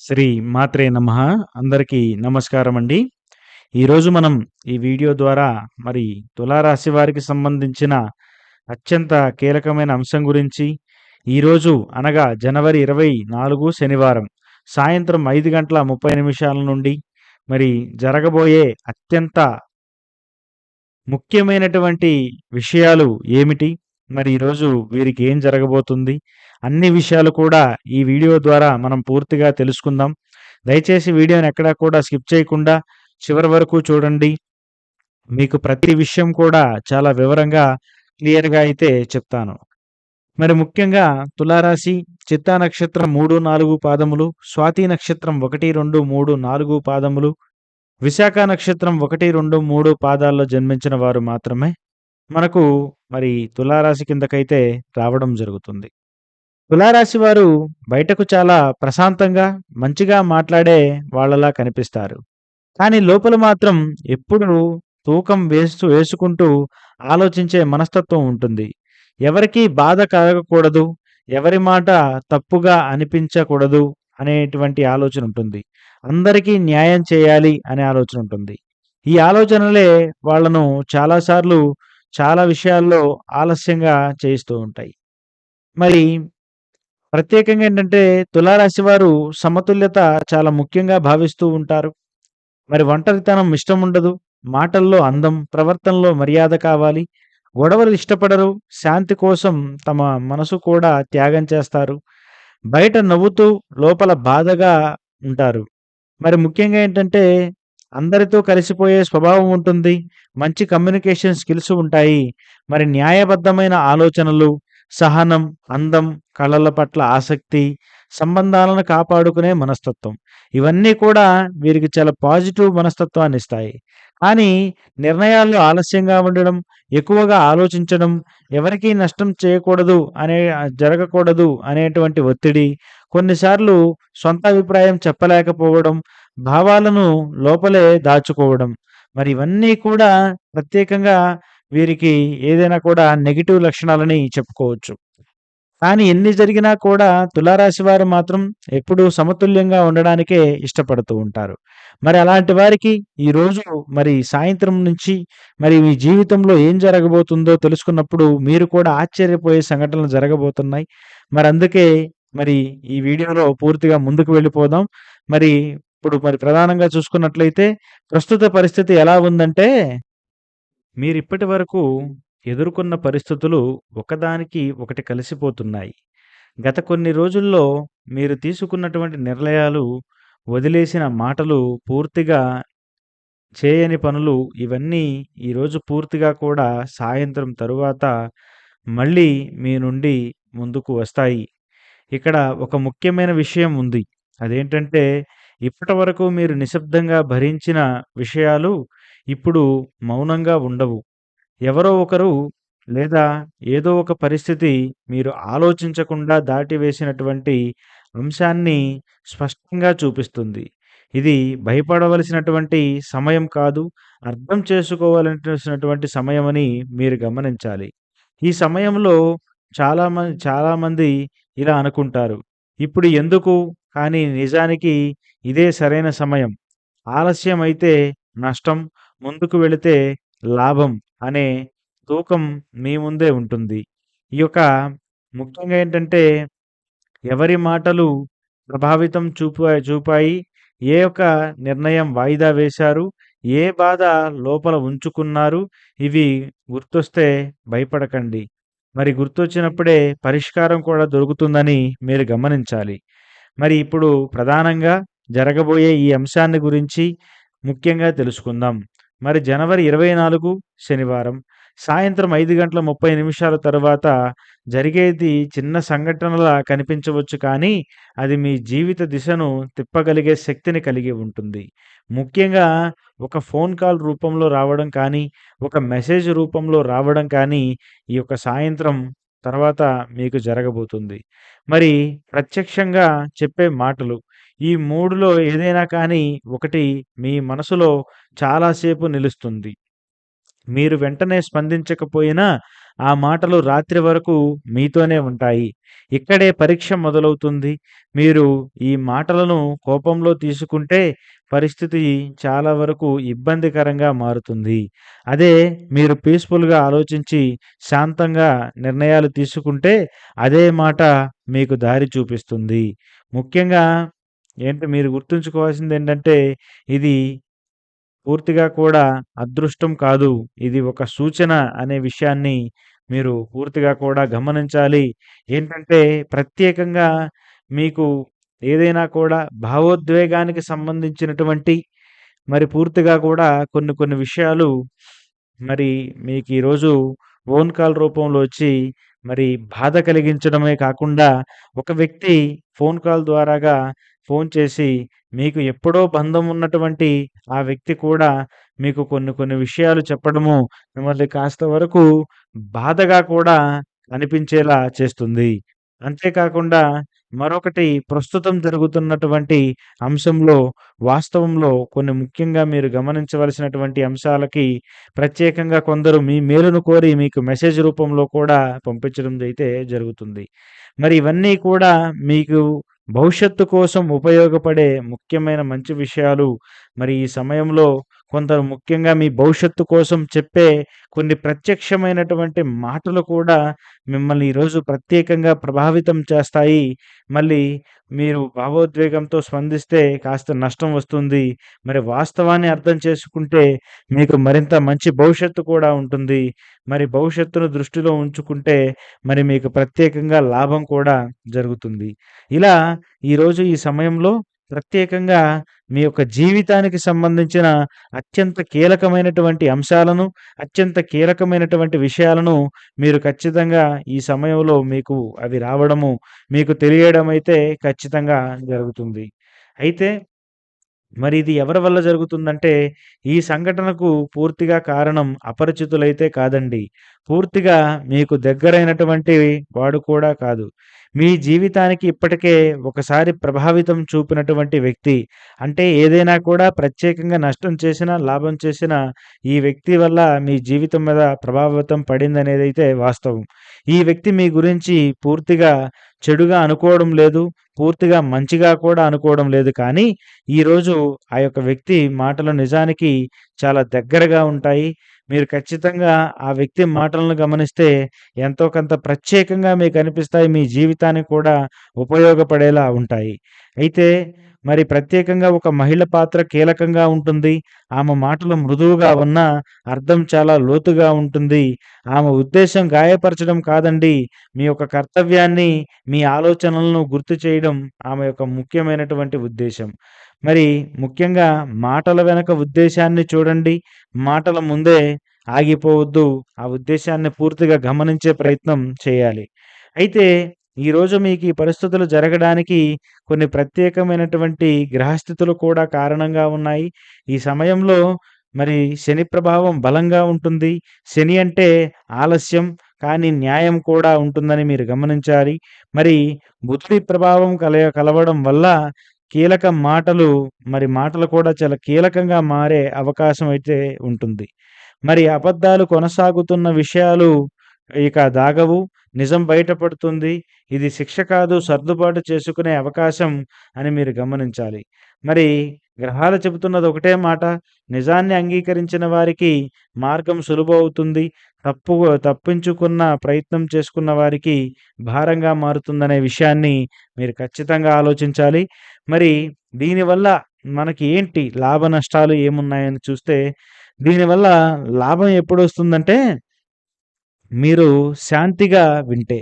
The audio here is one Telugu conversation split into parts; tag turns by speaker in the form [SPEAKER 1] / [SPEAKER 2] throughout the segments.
[SPEAKER 1] శ్రీ మాత్రే నమ. అందరికీ నమస్కారం అండి ఈరోజు మనం ఈ వీడియో ద్వారా మరి తులారాశి వారికి సంబంధించిన అత్యంత కీలకమైన అంశం గురించి ఈరోజు అనగా జనవరి ఇరవై నాలుగు శనివారం సాయంత్రం ఐదు గంటల ముప్పై నిమిషాల నుండి మరి జరగబోయే అత్యంత ముఖ్యమైనటువంటి విషయాలు ఏమిటి? మరి ఈరోజు వీరికి ఏం జరగబోతుంది అన్ని విషయాలు కూడా ఈ వీడియో ద్వారా మనం పూర్తిగా తెలుసుకుందాం. దయచేసి వీడియోని ఎక్కడా కూడా స్కిప్ చేయకుండా చివరి వరకు చూడండి. మీకు ప్రతి విషయం కూడా చాలా వివరంగా క్లియర్గా అయితే చెప్తాను. మరి ముఖ్యంగా తులారాశి చిత్తా నక్షత్రం మూడు నాలుగు పాదములు స్వాతి నక్షత్రం ఒకటి రెండు మూడు నాలుగు పాదములు విశాఖ నక్షత్రం ఒకటి రెండు మూడు పాదాల్లో జన్మించిన వారు మాత్రమే. మనకు మరి తులారాశి కిందకైతే రావడం జరుగుతుంది. తులారాశి వారు బయటకు చాలా ప్రశాంతంగా మంచిగా మాట్లాడే వాళ్ళలా కనిపిస్తారు. కానీ లోపల మాత్రం ఎప్పుడూ తూకం వేస్తూ వేసుకుంటూ ఆలోచించే మనస్తత్వం ఉంటుంది. ఎవరికీ బాధ కలగకూడదు ఎవరి మాట తప్పుగా అనిపించకూడదు అనేటువంటి ఆలోచన ఉంటుంది. అందరికీ న్యాయం చేయాలి అనే ఆలోచన ఉంటుంది. ఈ ఆలోచనలే వాళ్ళను చాలాసార్లు చాలా విషయాల్లో ఆలస్యంగా చేయిస్తూ ఉంటాయి. మరి ప్రత్యేకంగా ఏంటంటే తులారాశి వారు సమతుల్యత చాలా ముఖ్యంగా భావిస్తూ ఉంటారు. మరి ఒంటరితనం ఇష్టం ఉండదు మాటల్లో అందం ప్రవర్తనలో మర్యాద కావాలి గొడవలు ఇష్టపడరు శాంతి కోసం తమ మనసు కూడా త్యాగం చేస్తారు బయట నవ్వుతూ లోపల బాధగా ఉంటారు. మరి ముఖ్యంగా ఏంటంటే అందరితో కలిసిపోయే స్వభావం ఉంటుంది మంచి కమ్యూనికేషన్ స్కిల్స్ ఉంటాయి. మరి న్యాయబద్ధమైన ఆలోచనలు సహనం అందం కళల పట్ల ఆసక్తి సంబంధాలను కాపాడుకునే మనస్తత్వం ఇవన్నీ కూడా వీరికి చాలా పాజిటివ్ మనస్తత్వాన్ని ఇస్తాయి. కానీ నిర్ణయాల్లో ఆలస్యంగా ఉండడం ఎక్కువగా ఆలోచించడం ఎవరికీ నష్టం చేయకూడదు అనే జరగకూడదు అనేటువంటి ఒత్తిడి కొన్నిసార్లు సొంత అభిప్రాయం చెప్పలేకపోవడం భావాలను లోపలే దాచుకోవడం. మరి ఇవన్నీ కూడా ప్రత్యేకంగా వీరికి ఏదైనా కూడా నెగిటివ్ లక్షణాలని చెప్పుకోవచ్చు. కానీ ఎన్ని జరిగినా కూడా తులారాశి వారు మాత్రం ఎప్పుడూ సమతుల్యంగా ఉండడానికే ఇష్టపడుతూ ఉంటారు. మరి అలాంటి వారికి ఈరోజు మరి సాయంత్రం నుంచి మరి మీ జీవితంలో ఏం జరగబోతుందో తెలుసుకున్నప్పుడు మీరు కూడా ఆశ్చర్యపోయే సంఘటనలు జరగబోతున్నాయి. మరి అందుకే మరి ఈ వీడియోలో పూర్తిగా ముందుకు వెళ్ళిపోదాం. మరి ఇప్పుడు మరి ప్రధానంగా చూసుకున్నట్లయితే ప్రస్తుత పరిస్థితి ఎలా ఉందంటే మీరు ఇప్పటి వరకు ఎదుర్కొన్న పరిస్థితులు ఒకదానికి ఒకటి కలిసిపోతున్నాయి. గత కొన్ని రోజుల్లో మీరు తీసుకున్నటువంటి నిర్ణయాలు వదిలేసిన మాటలు పూర్తిగా చేయని పనులు ఇవన్నీ ఈరోజు పూర్తిగా కూడా సాయంత్రం తరువాత మళ్ళీ మీ నుండి ముందుకు వస్తాయి. ఇక్కడ ఒక ముఖ్యమైన విషయం ఉంది. అదేంటంటే ఇప్పటి వరకు మీరు నిశ్శబ్దంగా భరించిన విషయాలు ఇప్పుడు మౌనంగా ఉండవు. ఎవరో ఒకరు లేదా ఏదో ఒక పరిస్థితి మీరు ఆలోచించకుండా దాటివేసినటువంటి అంశాన్ని స్పష్టంగా చూపిస్తుంది. ఇది భయపడవలసినటువంటి సమయం కాదు అర్థం చేసుకోవాలసినటువంటి సమయం అని మీరు గమనించాలి. ఈ సమయంలో చాలా మంది చాలామంది ఇలా అనుకుంటారు. ఇప్పుడు ఎందుకు కానీ నిజానికి ఇదే సరైన సమయం. ఆలస్యం అయితే నష్టం ముందుకు వెళితే లాభం అనే తూకం మీ ముందే ఉంటుంది. ఈ యొక్క ముఖ్యంగా ఏంటంటే ఎవరి మాటలు ప్రభావితం చూపా చూపాయి ఏ యొక్క నిర్ణయం వాయిదా వేశారు ఏ బాధ లోపల ఉంచుకున్నారు ఇవి గుర్తొస్తే భయపడకండి. మరి గుర్తొచ్చినప్పుడే పరిష్కారం కూడా దొరుకుతుందని మీరు గమనించాలి. మరి ఇప్పుడు ప్రధానంగా జరగబోయే ఈ అంశాన్ని గురించి ముఖ్యంగా తెలుసుకుందాం. మరి జనవరి ఇరవై నాలుగు శనివారం సాయంత్రం ఐదు గంటల ముప్పై నిమిషాల తర్వాత జరిగేది చిన్న సంఘటనలా కనిపించవచ్చు కానీ అది మీ జీవిత దిశను తిప్పగలిగే శక్తిని కలిగి ఉంటుంది. ముఖ్యంగా ఒక ఫోన్ కాల్ రూపంలో రావడం కానీ ఒక మెసేజ్ రూపంలో రావడం కానీ ఈ యొక్క సాయంత్రం తర్వాత మీకు జరగబోతుంది. మరి ప్రత్యక్షంగా చెప్పే మాటలు ఈ మూడులో ఏదైనా కానీ ఒకటి మీ మనసులో చాలాసేపు నిలుస్తుంది. మీరు వెంటనే స్పందించకపోయినా ఆ మాటలు రాత్రి వరకు మీతోనే ఉంటాయి. ఇక్కడే పరీక్ష మొదలవుతుంది. మీరు ఈ మాటలను కోపంలో తీసుకుంటే పరిస్థితి చాలా వరకు ఇబ్బందికరంగా మారుతుంది. అదే మీరు పీస్‌ఫుల్‌గా ఆలోచించి శాంతంగా నిర్ణయాలు తీసుకుంటే అదే మాట మీకు దారి చూపిస్తుంది. ముఖ్యంగా ఏంటి మీరు గుర్తుంచుకోవాల్సింది ఏంటంటే ఇది పూర్తిగా కూడా అదృష్టం కాదు. ఇది ఒక సూచన అనే విషయాన్ని మీరు పూర్తిగా కూడా గమనించాలి. ఏంటంటే ప్రత్యేకంగా మీకు ఏదైనా కూడా భావోద్వేగానికి సంబంధించినటువంటి మరి పూర్తిగా కూడా కొన్ని కొన్ని విషయాలు మరి మీకు ఈరోజు ఫోన్ కాల్ రూపంలో వచ్చి మరి బాధ కలిగించడమే కాకుండా ఒక వ్యక్తి ఫోన్ కాల్ ద్వారాగా ఫోన్ చేసి మీకు ఎప్పుడో బంధం ఉన్నటువంటి ఆ వ్యక్తి కూడా మీకు కొన్ని కొన్ని విషయాలు చెప్పడము మిమ్మల్ని కాస్త వరకు బాధగా కూడా అనిపించేలా చేస్తుంది. అంతేకాకుండా మరొకటి ప్రస్తుతం జరుగుతున్నటువంటి అంశంలో వాస్తవంలో కొన్ని ముఖ్యంగా మీరు గమనించవలసినటువంటి అంశాలకి ప్రత్యేకంగా కొందరు మీ మేలును కోరి మీకు మెసేజ్ రూపంలో కూడా పంపించడం అయితే జరుగుతుంది. మరి ఇవన్నీ కూడా మీకు భవిష్యత్తు కోసం ఉపయోగపడే ముఖ్యమైన మంచి విషయాలు. మరి ఈ సమయంలో కొందరు ముఖ్యంగా మీ భవిష్యత్తు కోసం చెప్పే కొన్ని ప్రత్యక్షమైనటువంటి మాటలు కూడా మిమ్మల్ని ఈరోజు ప్రత్యేకంగా ప్రభావితం చేస్తాయి. మళ్ళీ మీరు భావోద్వేగంతో స్పందిస్తే కాస్త నష్టం వస్తుంది. మరి వాస్తవాన్ని అర్థం చేసుకుంటే మీకు మరింత మంచి భవిష్యత్తు కూడా ఉంటుంది. మరి భవిష్యత్తును దృష్టిలో ఉంచుకుంటే మరి మీకు ప్రత్యేకంగా లాభం కూడా జరుగుతుంది. ఇలా ఈరోజు ఈ సమయంలో ప్రత్యేకంగా మీ యొక్క జీవితానికి సంబంధించిన అత్యంత కీలకమైనటువంటి అంశాలను, అత్యంత కీలకమైనటువంటి విషయాలను మీరు ఖచ్చితంగా ఈ సమయంలో మీకు అవి రావడము, మీకు తెలియడం అయితే ఖచ్చితంగా జరుగుతుంది. అయితే మరి ఇది ఎవరి వల్ల జరుగుతుందంటే ఈ సంఘటనకు పూర్తిగా కారణం అపరిచితులైతే కాదండి. పూర్తిగా మీకు దగ్గరైనటువంటి వాడు కూడా కాదు. మీ జీవితానికి ఇప్పటికే ఒకసారి ప్రభావితం చూపినటువంటి వ్యక్తి. అంటే ఏదైనా కూడా ప్రత్యేకంగా నష్టం చేసినా, లాభం చేసినా ఈ వ్యక్తి వల్ల మీ జీవితం మీద ప్రభావితం పడిందనేదైతే వాస్తవం. ఈ వ్యక్తి మీ గురించి పూర్తిగా చెడుగా అనుకోవడం లేదు. పూర్తిగా మంచిగా కూడా అనుకోవడం లేదు. కానీ ఈరోజు ఆ యొక్క వ్యక్తి మాటలు నిజానికి చాలా దగ్గరగా ఉంటాయి. మీరు ఖచ్చితంగా ఆ వ్యక్తి మాటలను గమనిస్తే ఎంతో కొంత ప్రత్యేకంగా మీకు అనిపిస్తాయి. మీ జీవితానికి కూడా ఉపయోగపడేలా ఉంటాయి. అయితే మరి ప్రత్యేకంగా ఒక మహిళ పాత్ర కీలకంగా ఉంటుంది. ఆమె మాటలు మృదువుగా ఉన్నా అర్థం చాలా లోతుగా ఉంటుంది. ఆమె ఉద్దేశం గాయపరచడం కాదండి. మీ యొక్క కర్తవ్యాన్ని, మీ ఆలోచనలను గుర్తు చేయడం ఆమె యొక్క ముఖ్యమైనటువంటి ఉద్దేశం మరి ముఖ్యంగా మాటల వెనక ఉద్దేశాన్ని చూడండి. మాటల ముందే ఆగిపోవద్దు. ఆ ఉద్దేశాన్ని పూర్తిగా గమనించే ప్రయత్నం చేయాలి. అయితే ఈరోజు మీకు ఈ పరిస్థితులు జరగడానికి కొన్ని ప్రత్యేకమైనటువంటి గ్రహస్థితులు కూడా కారణంగా ఉన్నాయి. ఈ సమయంలో మరి శని ప్రభావం బలంగా ఉంటుంది. శని అంటే ఆలస్యం, కానీ న్యాయం కూడా ఉంటుందని మీరు గమనించాలి. మరి బుద్ధి ప్రభావం కలయ కలవడం వల్ల కీలక మాటలు మరి మాటలు కూడా చాలా కీలకంగా మారే అవకాశం అయితే ఉంటుంది. మరి అబద్ధాలు కొనసాగుతున్న విషయాలు ఇక దాగవు. నిజం బయటపడుతుంది. ఇది శిక్ష కాదు సర్దుబాటు చేసుకునే అవకాశం అని మీరు గమనించాలి. మరి గ్రహాలు చెబుతున్నది ఒకటే మాట. నిజాన్ని అంగీకరించిన వారికి మార్గం సులువవుతుంది. తప్పు తప్పించుకున్న ప్రయత్నం చేసుకున్న వారికి భారంగా మారుతుందనే విషయాన్ని మీరు ఖచ్చితంగా ఆలోచించాలి. మరి దీనివల్ల మనకి ఏంటి లాభ నష్టాలు ఏమున్నాయని చూస్తే దీనివల్ల లాభం ఎప్పుడు వస్తుందంటే మీరు శాంతిగా వింటే,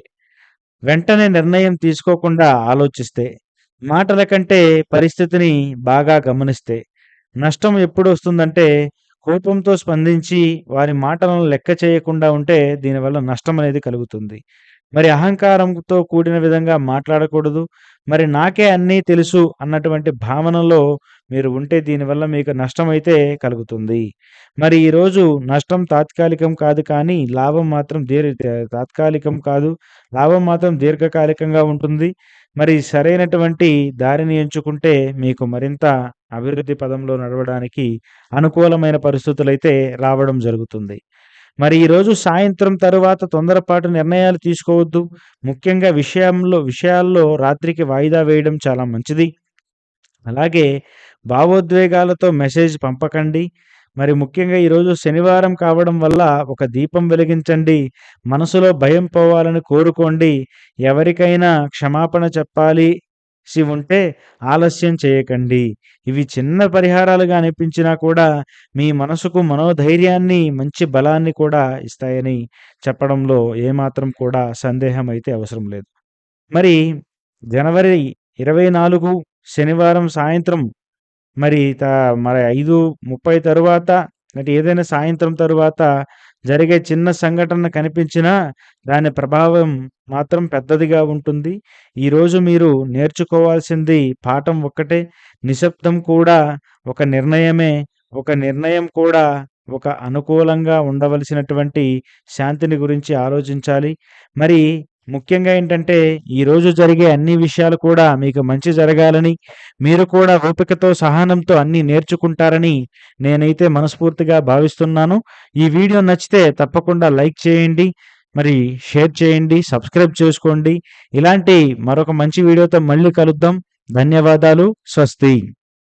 [SPEAKER 1] వెంటనే నిర్ణయం తీసుకోకుండా ఆలోచిస్తే, మాటల కంటే పరిస్థితిని బాగా గమనిస్తే. నష్టం ఎప్పుడు వస్తుందంటే కోపంతో స్పందించి వారి మాటలను లెక్క చేయకుండా ఉంటే దీనివల్ల నష్టం అనేది కలుగుతుంది. మరి అహంకారంతో కూడిన విధంగా మాట్లాడకూడదు. మరి నాకే అన్నీ తెలుసు అన్నటువంటి భావనలో మీరు ఉంటే దీనివల్ల మీకు నష్టమైతే కలుగుతుంది. మరి ఈరోజు నష్టం తాత్కాలికం కాదు కానీ లాభం మాత్రం దీర్ తాత్కాలికం కాదు. లాభం మాత్రం దీర్ఘకాలికంగా ఉంటుంది. మరి సరైనటువంటి దారిని ఎంచుకుంటే మీకు మరింత అభివృద్ధి పదంలో నడవడానికి అనుకూలమైన పరిస్థితులైతే రావడం జరుగుతుంది. మరి ఈరోజు సాయంత్రం తరువాత తొందరపాటు నిర్ణయాలు తీసుకోవద్దు. ముఖ్యంగా విషయంలో విషయాల్లో రాత్రికి వాయిదా వేయడం చాలా మంచిది. అలాగే భావోద్వేగాలతో మెసేజ్ పంపకండి. మరి ముఖ్యంగా ఈరోజు శనివారం కావడం వల్ల ఒక దీపం వెలిగించండి మనసులో భయం పోవాలని కోరుకోండి ఎవరికైనా క్షమాపణ చెప్పాలి సి ఉంటే ఆలస్యం చేయకండి. ఇవి చిన్న పరిహారాలుగా అనిపించినా కూడా మీ మనసుకు మనోధైర్యాన్ని మంచి బలాన్ని కూడా ఇస్తాయని చెప్పడంలో ఏమాత్రం కూడా సందేహం అయితే అవసరం లేదు. మరి జనవరి ఇరవై నాలుగు శనివారం సాయంత్రం మరి త మరి ఐదు ముప్పై తరువాత అంటే ఏదైనా సాయంత్రం తరువాత జరిగే చిన్న సంఘటన కనిపించినా దాని ప్రభావం మాత్రం పెద్దదిగా ఉంటుంది. ఈరోజు మీరు నేర్చుకోవాల్సింది పాఠం ఒక్కటే నిశ్శబ్దం కూడా ఒక నిర్ణయమే ఒక నిర్ణయం కూడా ఒక అనుకూలంగా ఉండవలసినటువంటి శాంతిని గురించి ఆలోచించాలి. మరి ముఖ్యంగా ఏంటంటే ఈరోజు జరిగే అన్ని విషయాలు కూడా మీకు మంచి జరగాలని మీరు కూడా ఓపికతో సహనంతో అన్నీ నేర్చుకుంటారని నేనైతే మనస్ఫూర్తిగా భావిస్తున్నాను. ఈ వీడియో నచ్చితే తప్పకుండా లైక్ చేయండి మరి షేర్ చేయండి సబ్స్క్రైబ్ చేసుకోండి. ఇలాంటి మరొక మంచి వీడియోతో మళ్ళీ కలుద్దాం. ధన్యవాదాలు. స్వస్తి.